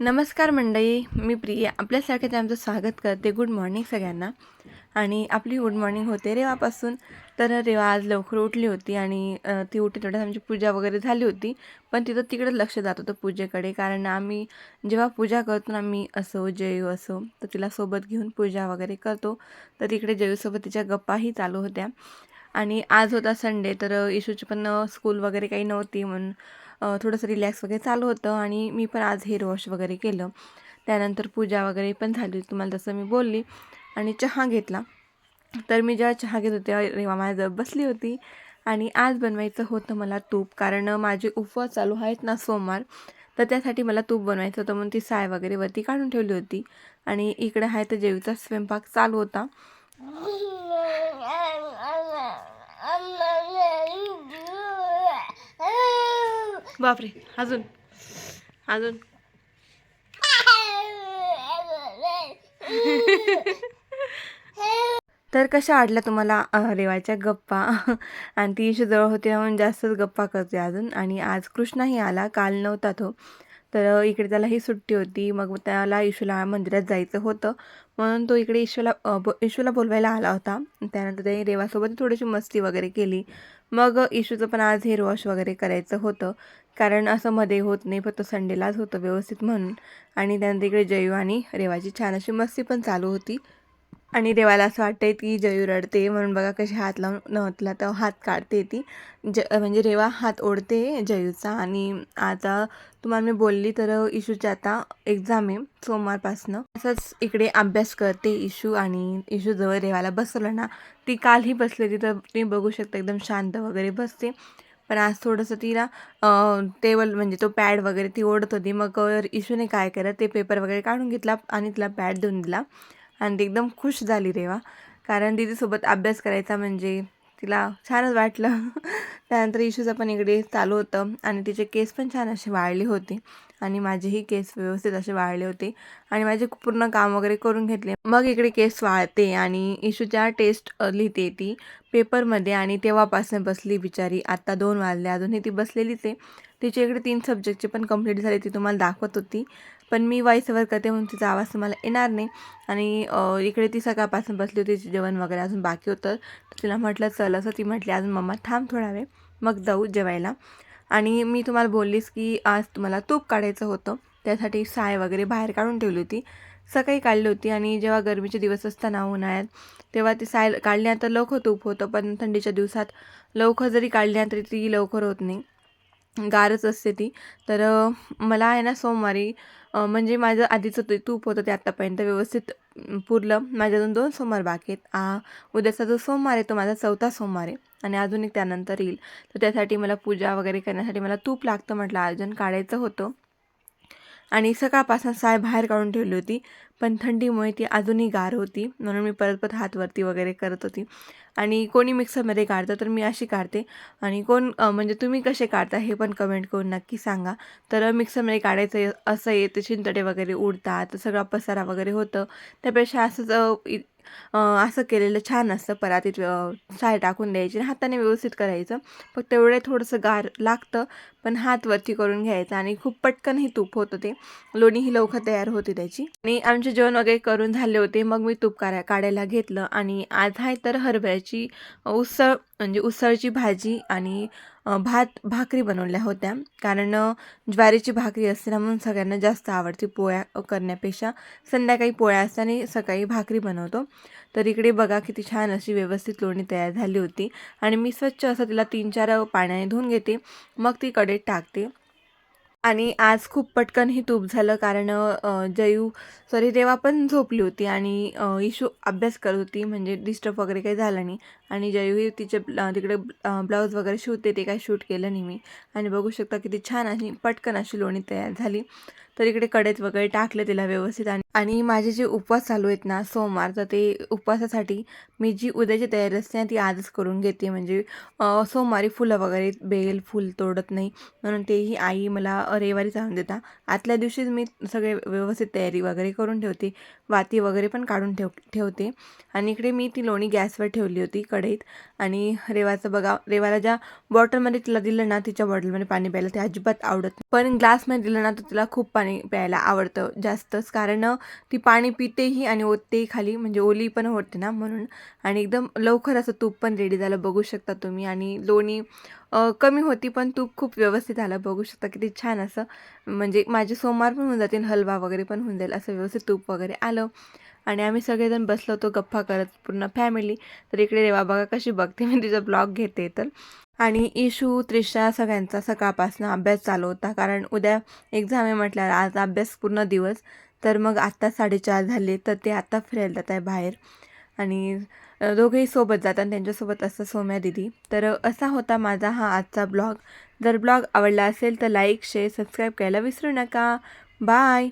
नमस्कार मंडळी मी प्रिया. आपल्यासारखे आमचं स्वागत करते गुड मॉर्निंग सगळ्यांना. आणि आपली गुड मॉर्निंग होते रेवापासून. तर रेवा आज लवकर उठली होती आणि ती उठली थोड्यात आमची पूजा वगैरे झाली होती. पण तिथं तिकडं लक्ष जात होतं पूजेकडे. कारण आम्ही जेव्हा पूजा करतो ना मी असो जयू असो तर तिला सोबत घेऊन पूजा वगैरे करतो. तर तिकडे जयूसोबत तिच्या गप्पाही चालू होत्या. आणि आज होता संडे तर इशूची पण स्कूल वगैरे काही नव्हती म्हणून थोडंसं रिलॅक्स वगैरे चालू होतं आणि मी पण आज हेअर वॉश वगैरे केलं. त्यानंतर पूजा वगैरे पण झाली तुम्हाला तसं मी बोलली. आणि चहा घेतला. तर मी जेव्हा चहा घेत होते रेवा माझ्या बसली होती. आणि आज बनवायचं होतं मला तूप कारण माझे उपवास चालू आहेत ना सोमवार तर त्यासाठी मला तूप बनवायचं होतं म्हणून ती साय वगैरे वरती काढून ठेवली होती. आणि इकडे आहे तर जेवीचा स्वयंपाक चालू होता. बापरे अजून. अजून. तर कशा आडल्या तुम्हाला रेवाच्या गप्पा? आणि ती जवळ होती म्हणून जास्तच गप्पा करते अजून. आणि आज कृष्णाही आला काल नव्हता तो. तर इकडे इकडे त्यालाही सुट्टी होती. मग त्याला इशूला मंदिरात जायचं होतं. म्हणून तो इकडे इशूला ब इशूला बोलवायला आला होता. त्यानंतर त्याने रेवासोबत थोडीशी मस्ती वगैरे केली. मग इशूचं पण आज हेअर वॉश वगैरे करायचं होतं. कारण असं मध्ये होत नाही फक्त संडेलाच होतं व्यवस्थित म्हणून. आणि त्यानंतर इकडे जयू आणि रेवाची छान अशी मस्ती पण चालू होती. आणि देवाला असं वाटतंय की जयू रडते म्हणून बघा कशी हात लावून नव्हतला तर हात काढते ती. ज म्हणजे रेवा हात ओढते जयूचा आणि आता तुम्हाला मी बोलली तर इशूची आता एक्झाम आहे सोमवारपासनं. असंच इकडे अभ्यास करते इशू आणि इशू जवळ रेवाला बसवलं ना ती कालही बसलेली तर तुम्ही बघू शकता एकदम शांत वगैरे बसते. पण आज थोडंसं तिला टेबल म्हणजे तो पॅड वगैरे ती ओढत होती. मग इशूने काय केलं ते पेपर वगैरे काढून घेतला आणि तिला पॅड देऊन दिला. आणि ती एकदम खुश झाली रेवा कारण दीदीसोबत अभ्यास करायचा म्हणजे तिला छानच वाटलं. त्यानंतर इशूचं पण इकडे चालू होतं आणि तिचे केस पण छान असे वाळले होते आणि माझेही केस व्यवस्थित असे वाळले होते आणि माझे पूर्ण काम वगैरे करून घेतले. मग इकडे केस वाळते आणि इशूच्या टेस्ट लिहिते ती पेपरमध्ये आणि तेव्हापासून बसली बिचारी. आत्ता दोन वाजले अजूनही ती बसलेलीच आहे. तिचे इकडे तीन सब्जेक्टचे पण कंप्लीट झाले ती तुम्हाला दाखवत होती. पण मी वॉइस ओव्हर करते म्हणून तिचा आवाज तुम्हाला येणार नाही. आणि इकडे ती सकाळपासून बसली होती तिचे जेवण वगैरे अजून बाकी होतं. तर तिला म्हटलं चल असं. ती म्हटली अजून मम्मा थांब थोडा वेळ मग जाऊ जेवायला. आणि मी तुम्हाला बोललीस की आज तुम्हाला तूप काढायचं होतं त्यासाठी साय वगैरे बाहेर काढून ठेवली होती. सकाळी काढली होती आणि जेव्हा गरमीचे दिवस असताना उन्हाळ्यात तेव्हा ती साय काढल्यानंतर लवकर तूप होतं पण थंडीच्या दिवसात लवकर जरी काढल्यानंतर ती लवकर होत नाही. गारच असते ती. तर मला आहे ना सोमवारी म्हणजे माझं आधीचं ते तूप होतं ते आत्तापर्यंत व्यवस्थित पुरलं. माझ्या अजून दोन सोमवार बाकी आहेत. आ उद्याचा जो सोमवार आहे तो माझा चौथा सोमवार आहे आणि अजून एक त्यानंतर येईल. तर त्यासाठी मला पूजा वगैरे करण्यासाठी मला तूप लागतं म्हटलं. आयोजन काढायचं होतं. आणि सकाळपासून साय बाहेर काढून ठेवली होती. पण थंडीमुळे ती अजूनही गार होती. म्हणून मी परत परत हातवरती वगैरे करत होती. आणि कोणी मिक्सरमध्ये काढतं तर मी अशी काढते. आणि कोण म्हणजे तुम्ही कसे काढता हे पण कमेंट करून नक्की सांगा. तर मिक्सरमध्ये काढायचं असं येतं चिंतडे वगैरे उडतात सगळा पसारा वगैरे होतं. त्यापेक्षा असंच इ- असं केलेलं छान असतं. परातीत अ, साय टाकून द्यायची आणि हाताने व्यवस्थित करायचं. फक्त एवढे थोडंसं गार लागतं पण हात वरती करून घ्यायचा आणि खूप पटकनही तूप होतं ते. लोणीही लवकर तयार होते त्याची. आणि आमचे जेवण वगैरे करून झाले होते. मग मी तूप काढा काढायला घेतलं आणि आज आहे तर हरभऱ्याची उसळ म्हणजे उसळची भाजी आणि भात भाकरी बनवल्या होत्या. कारण ज्वारीची भाकरी असते ना म्हणून सगळ्यांना जास्त आवडते पोळ्या करण्यापेक्षा संध्याकाळी पोळ्या असतात आणि सकाळी भाकरी बनवतो. तर इकडे बघा किती छान अशी व्यवस्थित लोणी तयार झाली होती. आणि मी स्वच्छ असं तिला तीन चार पाण्याने धुवून घेते. मग ती कढईत टाकते. आणि आज खूप पटकन हे तूप झालं कारण जयू सॉरी रेवा पण झोपली होती आणि इशू अभ्यास करत होती म्हणजे डिस्टर्ब वगैरे काही झालं नाही. आणि जयूही तिचे तिकडे ब्लाऊज वगैरे शिवते ते काही शूट केलं नाही मी. आणि बघू शकता किती छान अशी पटकन अशी लोणी तयार झाली. तर इकडे कडेत वगैरे टाकले तिला व्यवस्थित आणि आणि माझे जे उपवास चालू आहेत ना सोमवार तर ते उपवासासाठी मी जी उद्याची तयारी असते ना ती आजच करून घेते. म्हणजे सोमवारी फुलं वगैरे बेल फुल तोडत नाही. म्हणून तेही आई मला रविवारी चालून देता. आतल्या दिवशीच मी सगळे व्यवस्थित तयारी वगैरे करून ठेवते. वाती वगैरे पण काढून ठेव ठेवते. आणि इकडे मी ती लोणी गॅसवर ठेवली होती कढईत. आणि रेवाचं बघा रेवाला ज्या बॉटलमध्ये तिला दिलं ना तिच्या बॉटलमध्ये पाणी प्यायला ते अजिबात आवडत पण ग्लासमध्ये दिलं ना तर तिला खूप पाणी प्यायला आवडतं जास्तच. कारण ती पाणी पितेही आणि ओततेही खाली म्हणजे ओली पण होते ना म्हणून. आणि एकदम लवकर असं तूप पण रेडी झालं बघू शकता तुम्ही. आणि लोणी कमी होती पण तूप खूप व्यवस्थित आलं बघू शकता किती छान असं. म्हणजे माझे सोमवार पण होऊन जातील हलवा वगैरे पण होऊन जाईल असं व्यवस्थित तूप वगैरे आलं. आणि आम्ही सगळेजण बसलो होतो गप्पा करत पूर्ण फॅमिली तर इकडे रेवा बघा कशी बघते मी तिचा ब्लॉग घेते तर. आणि इशू त्रिशा सगळ्यांचा सकाळपासून अभ्यास चालू होता कारण उद्या एक्झाम आहे म्हटल्यावर आज अभ्यास पूर्ण दिवस. तर मग आत्ता साडेचार झाले तर ते आत्ता फिरायला जात आहे बाहेर. आणि दोघेही सोबत जातात त्यांच्यासोबत असतं सोम्या दिदी. तर असा होता माझा हा आजचा ब्लॉग जर ब्लॉग आवडला असेल तर लाईक शेअर सबस्क्राईब करायला विसरू नका. बाय